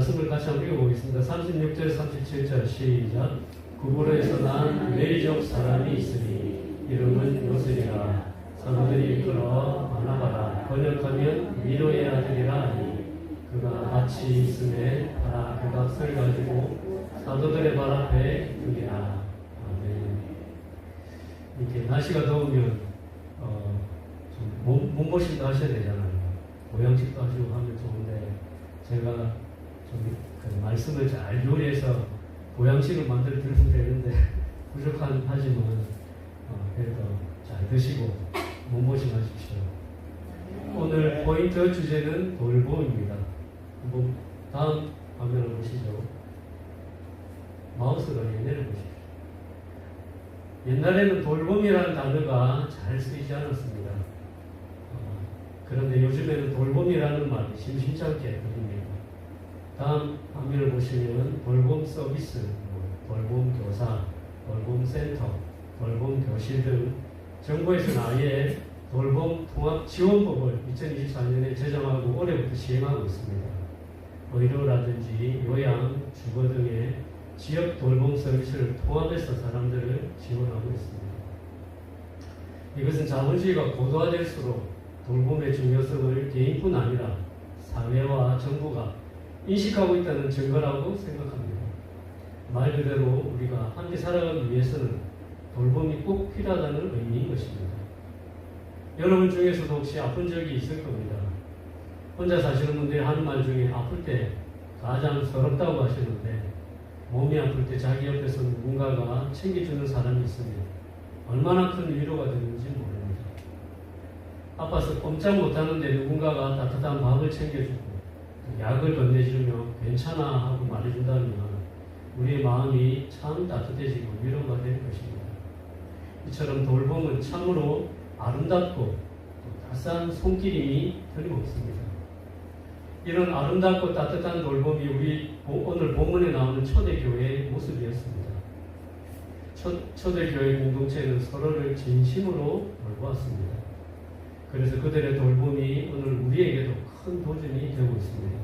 말씀을 같이 한번 읽어보겠습니다. 36절, 37절 시작. 구부로에서 난 메리족 사람이 있으니 이름은 요셉이라 사도들이 이끌어 바나바라 번역하면 미로의 아들이라 하니 그가 같이 있음에 바라 그 값을 가지고 사도들의 발 앞에 두기라. 아멘. 이렇게 날씨가 더우면 어, 좀 몸, 몸보신도 하셔야 되잖아요. 보양식도 하시고 하면 좋은데 제가 좀 그 말씀을 잘 요리해서 보양식을 만들어 드리면 되는데 부족한 하지만 어, 그래도 잘 드시고 몸보신 하십시오. 오늘 포인트 주제는 돌봄입니다. 한번 다음 화면을 보시죠. 마우스를 내려보십시오. 옛날에는 돌봄이라는 단어가 잘 쓰이지 않았습니다. 어, 그런데 요즘에는 돌봄이라는 말이 심심찮게 들립니다. 다음 화면을 보시면 돌봄 서비스, 뭐 돌봄 교사, 돌봄 센터, 돌봄 교실 등 정부에서는 아예 돌봄 통합 지원법을 2024년에 제정하고 올해부터 시행하고 있습니다. 의료라든지 요양, 주거 등의 지역 돌봄 서비스를 통합해서 사람들을 지원하고 있습니다. 이것은 자본주의가 고도화될수록 돌봄의 중요성을 개인뿐 아니라 사회와 정부가 인식하고 있다는 증거라고 생각합니다. 말 그대로 우리가 함께 살아가기 위해서는 돌봄이 꼭 필요하다는 의미인 것입니다. 여러분 중에서도 혹시 아픈 적이 있을 겁니다. 혼자 사시는 분들이 하는 말 중에 아플 때 가장 서럽다고 하시는데 몸이 아플 때 자기 옆에서 누군가가 챙겨주는 사람이 있으면 얼마나 큰 위로가 되는지 모릅니다. 아파서 꼼짝 못하는데 누군가가 따뜻한 밥을 챙겨주고 약을 건네주며 괜찮아 하고 말해준다면 우리의 마음이 참 따뜻해지고 위로가 될 것입니다. 이처럼 돌봄은 참으로 아름답고 또 따스한 손길임이 틀림없습니다. 이런 아름답고 따뜻한 돌봄이 우리 오늘 본문에 나오는 초대교회의 모습이었습니다. 초, 초대교회 공동체는 서로를 진심으로 돌보았습니다. 그래서 그들의 돌봄이 오늘 우리에게도 큰 도전이 되고 있습니다.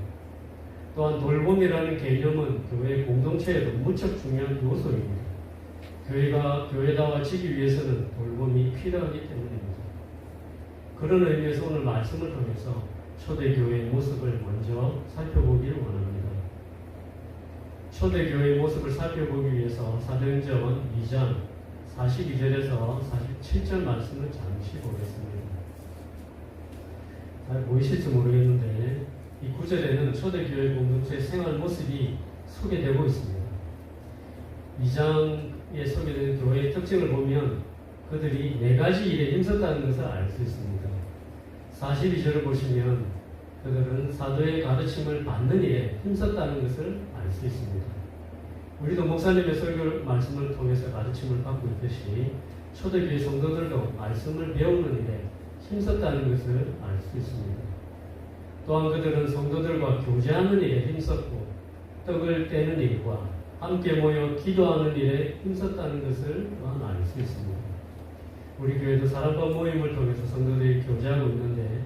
또한 돌봄이라는 개념은 교회 공동체에도 무척 중요한 요소입니다. 교회가 교회다워지기 위해서는 돌봄이 필요하기 때문입니다. 그런 의미에서 오늘 말씀을 통해서 초대교회의 모습을 먼저 살펴보기를 원합니다. 초대교회의 모습을 살펴보기 위해서 사도행전 2장 42절에서 47절 말씀을 잠시 보겠습니다. 잘 보이실지 모르겠는데 이 구절에는 초대교회 공동체의 생활 모습이 소개되고 있습니다. 2장에 소개된 교회의 특징을 보면 그들이 네 가지 일에 힘썼다는 것을 알 수 있습니다. 42절을 보시면 그들은 사도의 가르침을 받는 일에 힘썼다는 것을 알 수 있습니다. 우리도 목사님의 설교 말씀을 통해서 가르침을 받고 있듯이 초대교회 성도들도 말씀을 배우는 일에 힘썼다는 것을 알 수 있습니다. 또한 그들은 성도들과 교제하는 일에 힘썼고 떡을 떼는 일과 함께 모여 기도하는 일에 힘썼다는 것을 또한 알 수 있습니다. 우리 교회도 사람과 모임을 통해서 성도들이 교제하고 있는데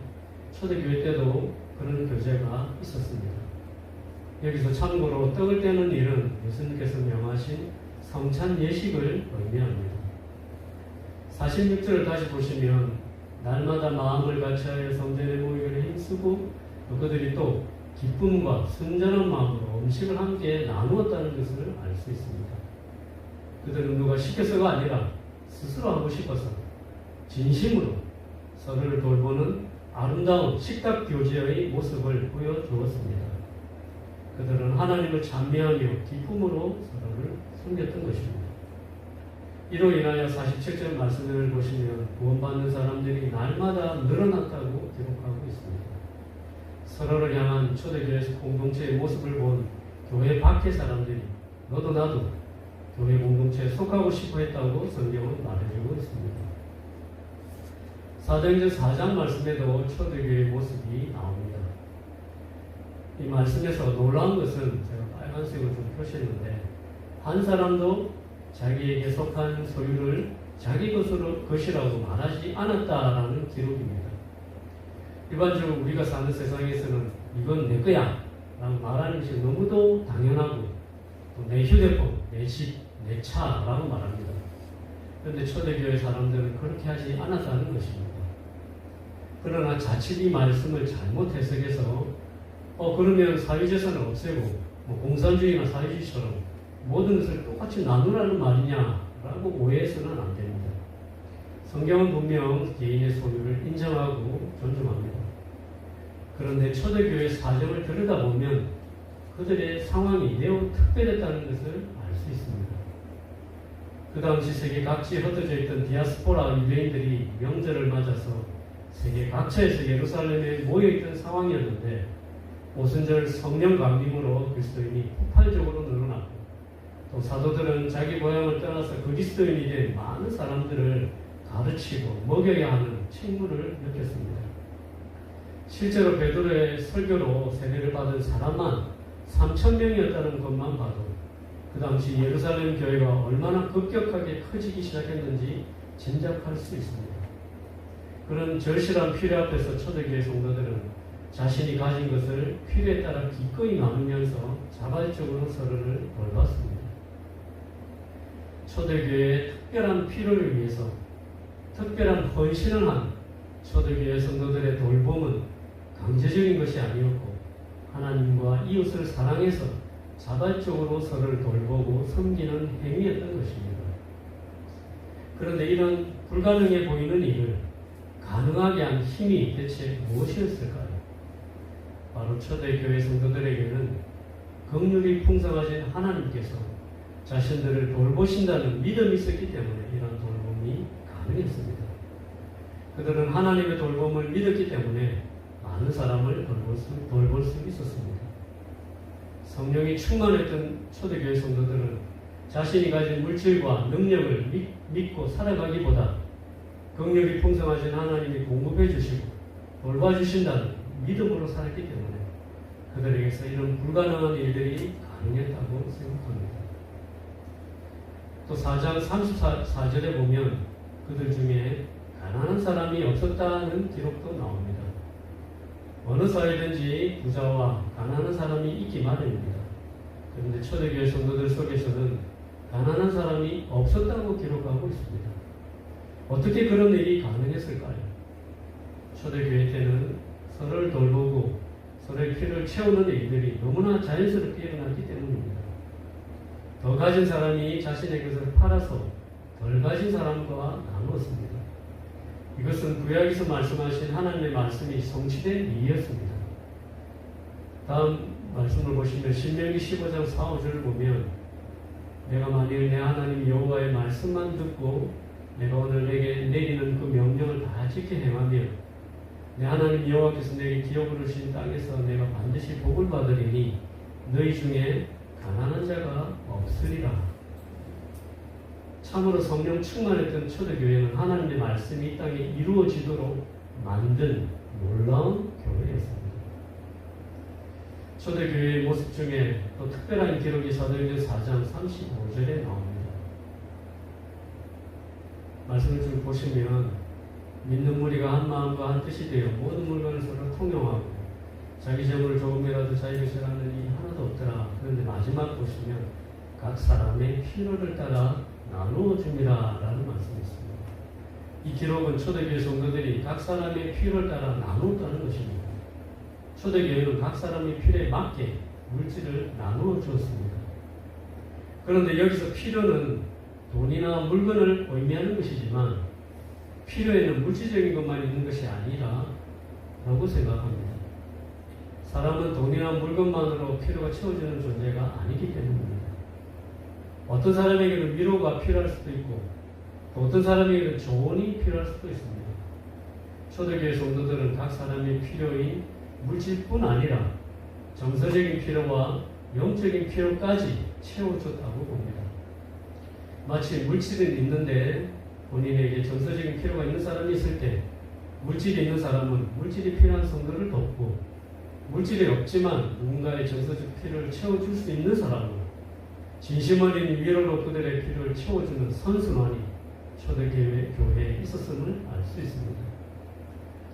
초대교회 때도 그런 교제가 있었습니다. 여기서 참고로 떡을 떼는 일은 예수님께서 명하신 성찬 예식을 의미합니다. 46절을 다시 보시면 날마다 마음을 같이하여 성전에 모이기를 힘쓰고 또 그들이 또 기쁨과 순전한 마음으로 음식을 함께 나누었다는 것을 알 수 있습니다. 그들은 누가 시켜서가 아니라 스스로 하고 싶어서 진심으로 서로를 돌보는 아름다운 식탁 교제의 모습을 보여주었습니다. 그들은 하나님을 찬미하며 기쁨으로 서로를 섬겼던 것입니다. 이로 인하여 47절 말씀을 보시면 구원받는 사람들이 날마다 늘어났다고 기록하고 있습니다. 서로를 향한 초대교회 공동체의 모습을 본 교회 밖의 사람들이 너도 나도 교회 공동체에 속하고 싶어 했다고 성경은 말해주고 있습니다. 사도행전 4장 말씀에도 초대교회의 모습이 나옵니다. 이 말씀에서 놀라운 것은 제가 빨간색으로 좀 표시했는데 한 사람도 자기에게 속한 소유를 자기 것으로 것이라고 말하지 않았다라는 기록입니다. 일반적으로 우리가 사는 세상에서는 이건 내 거야 라고 말하는 것이 너무도 당연하고 또내 휴대폰, 내 집, 내 차라고 말합니다. 그런데 초대교회 사람들은 그렇게 하지 않았다는 것입니다. 그러나 자칫 이 말씀을 잘못 해석해서 어 그러면 사회재산을 없애고 뭐 공산주의나 사회주의처럼 모든 것을 똑같이 나누라는 말이냐라고 오해해서는 안 됩니다. 성경은 분명 개인의 소유를 인정하고 존중합니다. 그런데 초대교회 사정을 들여다보면 그들의 상황이 매우 특별했다는 것을 알 수 있습니다. 그 당시 세계 각지에 흩어져 있던 디아스포라 유대인들이 명절을 맞아서 세계 각처에서 예루살렘에 모여있던 상황이었는데 오순절 성령 강림으로 그리스도인이 폭발적으로 늘어났고 또 사도들은 자기 고향을 떠나서 그리스도인이 된 많은 사람들을 가르치고 먹여야 하는 책무를 느꼈습니다. 실제로 베드로의 설교로 세례를 받은 사람만 3천 명이었다는 것만 봐도 그 당시 예루살렘 교회가 얼마나 급격하게 커지기 시작했는지 짐작할 수 있습니다. 그런 절실한 필요 앞에서 초대교회 성도들은 자신이 가진 것을 필요에 따라 기꺼이 나누면서 자발적으로 서로를 돌봤습니다. 초대교회의 특별한 필요를 위해서 특별한 헌신을 한 초대교회 성도들의 돌봄은 강제적인 것이 아니었고 하나님과 이웃을 사랑해서 자발적으로 서로를 돌보고 섬기는 행위였던 것입니다. 그런데 이런 불가능해 보이는 일을 가능하게 한 힘이 대체 무엇이었을까요? 바로 초대교회 성도들에게는 긍휼이 풍성하신 하나님께서 자신들을 돌보신다는 믿음이 있었기 때문에 이런 돌봄이 가능했습니다. 그들은 하나님의 돌봄을 믿었기 때문에 많은 사람을 돌볼 수, 돌볼 수 있었습니다. 성령이 충만했던 초대교회 성도들은 자신이 가진 물질과 능력을 믿, 믿고 살아가기보다 긍휼이 풍성하신 하나님이 공급해 주시고 돌봐주신다는 믿음으로 살았기 때문에 그들에게서 이런 불가능한 일들이 가능했다고 생각합니다. 또 4장 34절에 보면 그들 중에 가난한 사람이 없었다는 기록도 나옵니다. 어느 사회든지 부자와 가난한 사람이 있기 마련입니다. 그런데 초대교회 성도들 속에서는 가난한 사람이 없었다고 기록하고 있습니다. 어떻게 그런 일이 가능했을까요? 초대교회 때는 서로를 돌보고 서로의 필요를 채우는 일들이 너무나 자연스럽게 일어났기 때문입니다. 더 가진 사람이 자신의 것을 팔아서 덜 가진 사람과 나누었습니다. 이것은 구약에서 말씀하신 하나님의 말씀이 성취된 이유였습니다. 다음 말씀을 보시면 신명기 15장 4, 5절을 보면 내가 만일 내 하나님 여호와의 말씀만 듣고 내가 오늘 내게 내리는 그 명령을 다 지켜 행하며 내 하나님 여호와께서 내게 기업을 주신 땅에서 내가 반드시 복을 받으리니 너희 중에 가난한 자가 없으리라. 참으로 성령 충만했던 초대교회는 하나님의 말씀이 이 땅에 이루어지도록 만든 놀라운 교회였습니다. 초대교회의 모습 중에 또 특별한 기록이 사도행전 4장 35절에 나옵니다. 말씀을 좀 보시면 믿는 무리가 한 마음과 한 뜻이 되어 모든 물건을 서로 통용하고 자기 재물을 조금이라도 자기 것이라는 이 하나도 없더라. 그런데 마지막 보시면 각 사람의 필요를 따라 나누어 줍니다. 라는 말씀이 있습니다. 이 기록은 초대교회 성도들이 각 사람의 필요를 따라 나누었다는 것입니다. 초대교회는 각 사람의 필요에 맞게 물질을 나누어 주었습니다. 그런데 여기서 필요는 돈이나 물건을 의미하는 것이지만 필요에는 물질적인 것만 있는 것이 아니라 라고 생각합니다. 사람은 돈이나 물건만으로 필요가 채워지는 존재가 아니기 때문입니다. 어떤 사람에게는 위로가 필요할 수도 있고 또 어떤 사람에게는 조언이 필요할 수도 있습니다. 초대교회 성도들은 각 사람의 필요인 물질뿐 아니라 정서적인 필요와 영적인 필요까지 채워줬다고 봅니다. 마치 물질은 있는데 본인에게 정서적인 필요가 있는 사람이 있을 때 물질이 있는 사람은 물질이 필요한 성도를 돕고 물질이 없지만 누군가의 정서적 필요를 채워줄 수 있는 사람은 진심 어린 위로로 그들의 필요를 채워주는 선순환이 초대교회 교회에 있었음을 알 수 있습니다.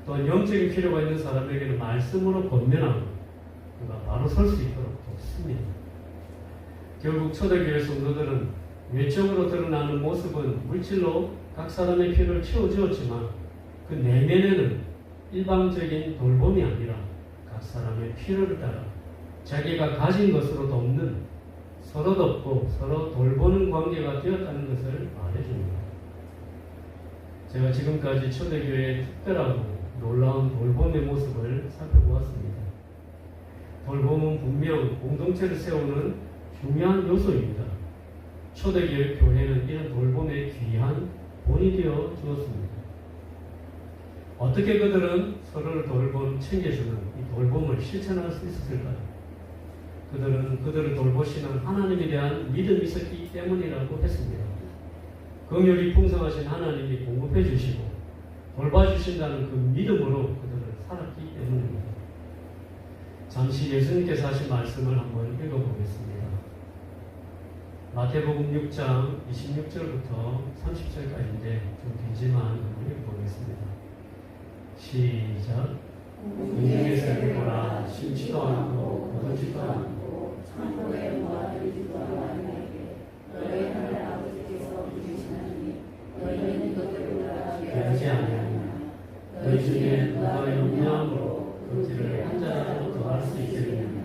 또한 영적인 필요가 있는 사람에게는 말씀으로 권면하고 그가 바로 설 수 있도록 돕습니다. 결국 초대교회 성도들은 외적으로 드러나는 모습은 물질로 각 사람의 필요를 채워주었지만 그 내면에는 일방적인 돌봄이 아니라 각 사람의 필요를 따라 자기가 가진 것으로 돕는 서로 돕고 서로 돌보는 관계가 되었다는 것을 말해줍니다. 제가 지금까지 초대교회의 특별하고 놀라운 돌봄의 모습을 살펴보았습니다. 돌봄은 분명 공동체를 세우는 중요한 요소입니다. 초대교회 교회는 이런 돌봄의 귀한 본이 되어 주었습니다. 어떻게 그들은 서로를 돌봄, 챙겨주는 이 돌봄을 실천할 수 있었을까요? 그들은 그들을 돌보시는 하나님에 대한 믿음이 있었기 때문이라고 했습니다. 긍휼이 풍성하신 하나님이 공급해 주시고 돌봐주신다는 그 믿음으로 그들을 살았기 때문입니다. 잠시 예수님께서 하신 말씀을 한번 읽어보겠습니다. 마태복음 6장 26절부터 30절까지인데 좀 길지만 한번 읽어보겠습니다. 시작. 궁중에서 보라 심지도 않고 거두지도 않고 천국에 모아들지도 않으에게 너희 하늘 아버지께서 주시나니 너희는 그들을 변하지 아니하냐? 너희 중에 누가 영양으로 그 길을 한 자라도 더할 수 있겠느냐?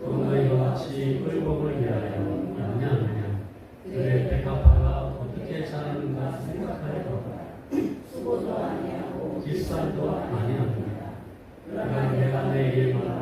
또 너희와 같이 의복을 위하여 염려하느냐? 그의 백합화가 어떻게 자라는가 생각하여라 수고도 아니하고 길살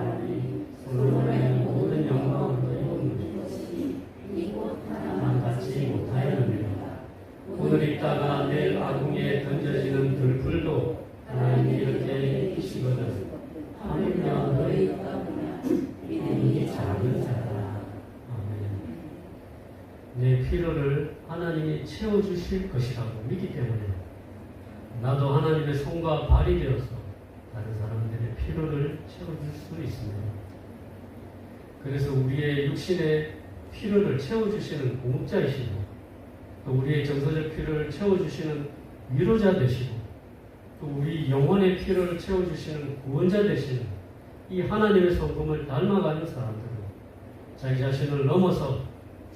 나도 하나님의 손과 발이 되어서 다른 사람들의 필요를 채워줄 수 있습니다. 그래서 우리의 육신의 필요를 채워주시는 공급자이시고 또 우리의 정서적 필요를 채워주시는 위로자 되시고 또 우리 영혼의 필요를 채워주시는 구원자 되시는 이 하나님의 성품을 닮아가는 사람들은 자기 자신을 넘어서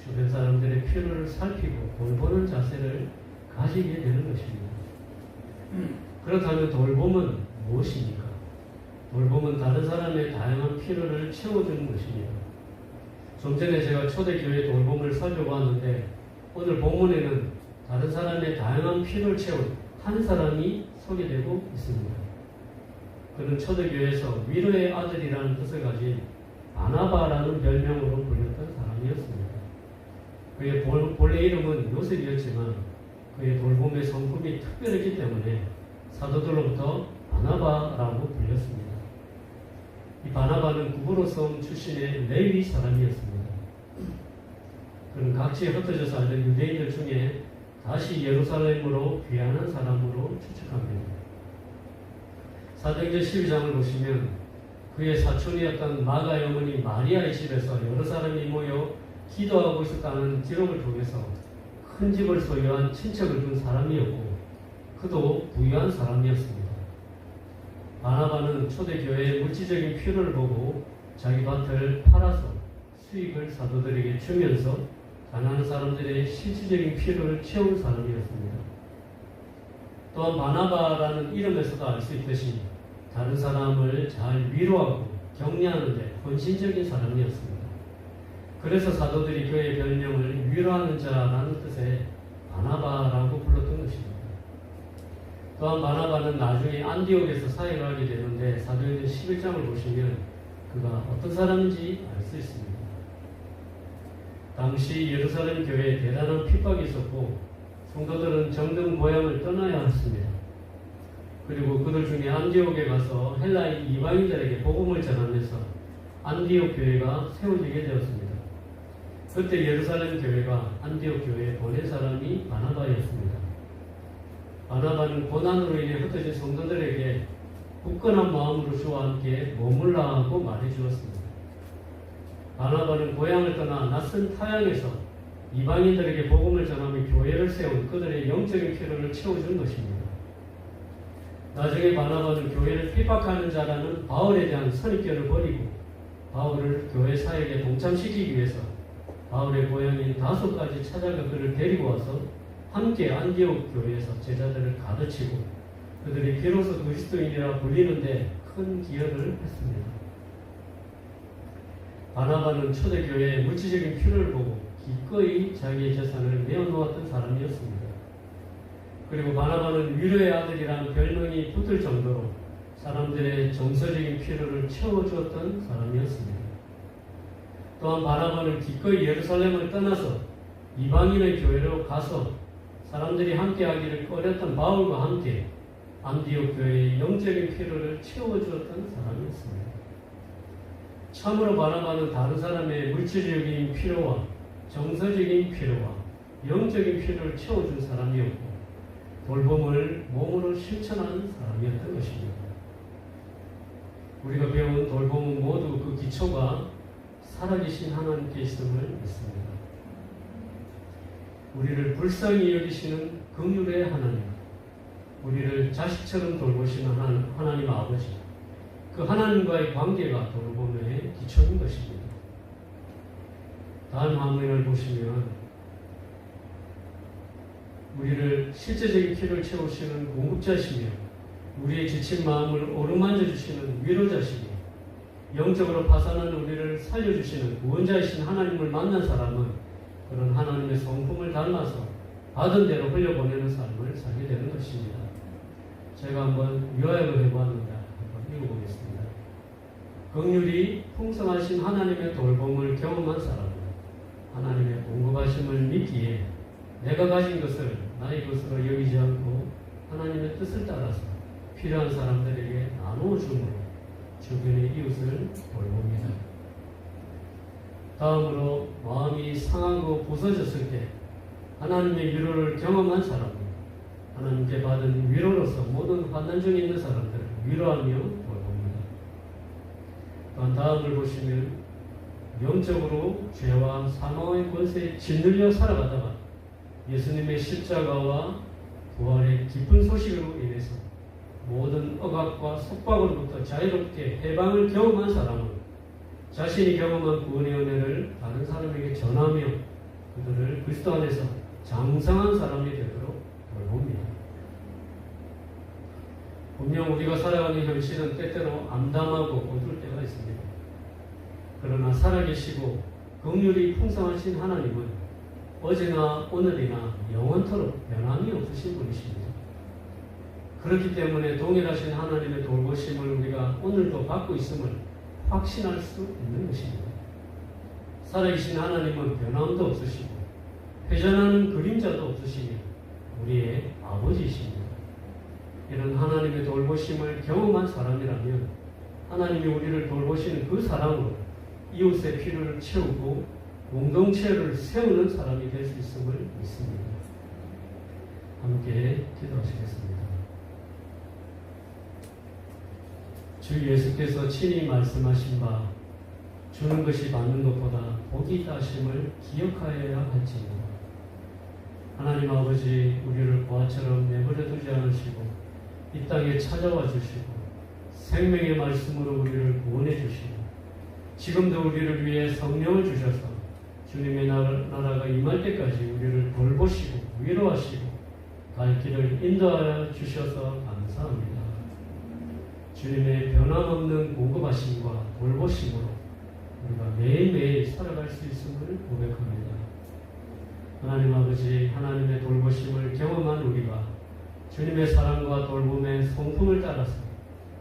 주변 사람들의 필요를 살피고 돌보는 자세를 가지게 되는 것입니다. 그렇다면 돌봄은 무엇입니까? 돌봄은 다른 사람의 다양한 필요를 채워주는 것입니다. 좀 전에 제가 초대교회 돌봄을 살펴봤는데 오늘 본문에는 다른 사람의 다양한 필요를 채운 한 사람이 소개되고 있습니다. 그는 초대교회에서 위로의 아들이라는 뜻을 가진 바나바라는 별명으로 불렸던 사람이었습니다. 그의 본- 본래 이름은 요셉이었지만 그의 돌봄의 성품이 특별했기 때문에 사도들로부터 바나바라고 불렸습니다. 이 바나바는 구브로 섬 출신의 레위 사람이었습니다. 그는 각지에 흩어져 살던 유대인들 중에 다시 예루살렘으로 귀환한 사람으로 추측합니다. 사도행전 12장을 보시면 그의 사촌이었던 마가의 어머니 마리아의 집에서 여러 사람이 모여 기도하고 있었다는 기록을 통해서 큰 집을 소유한 친척을 둔 사람이었고 그도 부유한 사람이었습니다. 바나바는 초대교회의 물질적인 필요를 보고 자기 밭을 팔아서 수익을 사도들에게 주면서 가난한 사람들의 실질적인 필요를 채운 사람이었습니다. 또한 바나바라는 이름에서도 알 수 있듯이 다른 사람을 잘 위로하고 격려하는 데 헌신적인 사람이었습니다. 그래서 사도들이 그의 별명을 위로하는 자라는 뜻의 바나바라고 불렀던 것입니다. 또한 바나바는 나중에 안디옥에서 사역을 하게 되는데 사도행전 11장을 보시면 그가 어떤 사람인지 알 수 있습니다. 당시 예루살렘 교회에 대단한 핍박이 있었고 성도들은 정등 모양을 떠나야 했습니다. 그리고 그들 중에 안디옥에 가서 헬라인 이방인들에게 복음을 전하면서 안디옥 교회가 세워지게 되었습니다. 그때 예루살렘 교회가 안디옥 교회에 보낸 사람이 바나바였습니다. 바나바는 고난으로 인해 흩어진 성도들에게 굳건한 마음으로 주와 함께 머물라고 말해 주었습니다. 바나바는 고향을 떠나 낯선 타향에서 이방인들에게 복음을 전하며 교회를 세운 그들의 영적인 필요를 채워준 것입니다. 나중에 바나바는 교회를 핍박하는 자라는 바울에 대한 선입견을 버리고 바울을 교회 사역에 동참시키기 위해서 바울의 고향인 다소까지 찾아가 그를 데리고 와서 함께 안디옥 교회에서 제자들을 가르치고 그들이 비로소 그리스도인이라 불리는데 큰 기여를 했습니다. 바나바는 초대교회의 물질적인 필요를 보고 기꺼이 자기의 재산을 내어놓았던 사람이었습니다. 그리고 바나바는 위로의 아들이라는 별명이 붙을 정도로 사람들의 정서적인 필요를 채워주었던 사람이었습니다. 또한 바나바는 기꺼이 예루살렘을 떠나서 이방인의 교회로 가서 사람들이 함께 하기를 꺼렸던 바울과 함께 안디옥 교회의 영적인 필요를 채워주었던 사람이었습니다. 참으로 바나바는 다른 사람의 물질적인 필요와 정서적인 필요와 영적인 필요를 채워준 사람이었고 돌봄을 몸으로 실천하는 사람이었던 것입니다. 우리가 배운 돌봄은 모두 그 기초가 살아계신 하나님께 있음을 믿습니다. 우리를 불쌍히 여기시는 긍휼의 하나님, 우리를 자식처럼 돌보시는 하나님, 아버지, 그 하나님과의 관계가 돌봄의 기초인 것입니다. 다음 화면을 보시면 우리를 실제적인 필요를 채우시는 공급자시며 우리의 지친 마음을 오르만져 주시는 위로자시며 영적으로 파산한 우리를 살려주시는 구원자이신 하나님을 만난 사람은 그런 하나님의 성품을 닮아서 받은 대로 흘려보내는 삶을 살게 되는 것입니다. 제가 한번 요약을 해보았는데 한번 읽어보겠습니다. 긍휼이 풍성하신 하나님의 돌봄을 경험한 사람은 하나님의 공급하심을 믿기에 내가 가진 것을 나의 것으로 여기지 않고 하나님의 뜻을 따라서 필요한 사람들에게 나누어 주므로 주변의 이웃을 돌봅니다. 다음으로 마음이 상하고 부서졌을 때 하나님의 위로를 경험한 사람은 하나님께 받은 위로로서 모든 환난 중에 있는 사람들을 위로하며 돌봅니다. 또한 다음을 보시면 영적으로 죄와 사망의 권세에 짓눌려 살아가다가 예수님의 십자가와 부활의 기쁜 소식으로 인해서 모든 억압과 속박으로부터 자유롭게 해방을 경험한 사람은 자신이 경험한 구원의 은혜를 다른 사람에게 전하며 그들을 그리스도 안에서 장성한 사람이 되도록 돌봅니다. 분명 우리가 살아가는 현실은 때때로 암담하고 어두울 때가 있습니다. 그러나 살아계시고 긍휼이 풍성하신 하나님은 어제나 오늘이나 영원토록 변함이 없으신 분이십니다. 그렇기 때문에 동일하신 하나님의 돌보심을 우리가 오늘도 받고 있음을 확신할 수 있는 것입니다. 살아계신 하나님은 변함도 없으시고 회전하는 그림자도 없으시며 우리의 아버지이십니다. 이런 하나님의 돌보심을 경험한 사람이라면 하나님이 우리를 돌보시는 그 사람으로 이웃의 필요를 채우고 공동체를 세우는 사람이 될 수 있음을 믿습니다. 함께 기도하시겠습니다. 주 예수께서 친히 말씀하신 바 주는 것이 받는 것보다 복이 하심을 기억하여야 할지니라. 하나님 아버지 우리를 보아처럼 내버려 두지 않으시고 이 땅에 찾아와 주시고 생명의 말씀으로 우리를 구원해 주시고 지금도 우리를 위해 성령을 주셔서 주님의 나라가 임할 때까지 우리를 돌보시고 위로하시고 갈 길을 인도하여 주셔서 감사합니다. 주님의 변함없는 공급하심과 돌보심으로 우리가 매일매일 살아갈 수 있음을 고백합니다. 하나님 아버지 하나님의 돌보심을 경험한 우리가 주님의 사랑과 돌봄의 성품을 따라서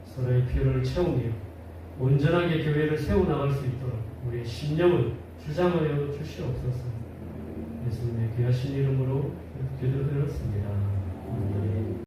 서로의 필요를 채우며 온전하게 교회를 세워나갈 수 있도록 우리의 심령을 주장하여 주시옵소서. 예수님의 귀하신 이름으로 기도드렸습니다. 아멘.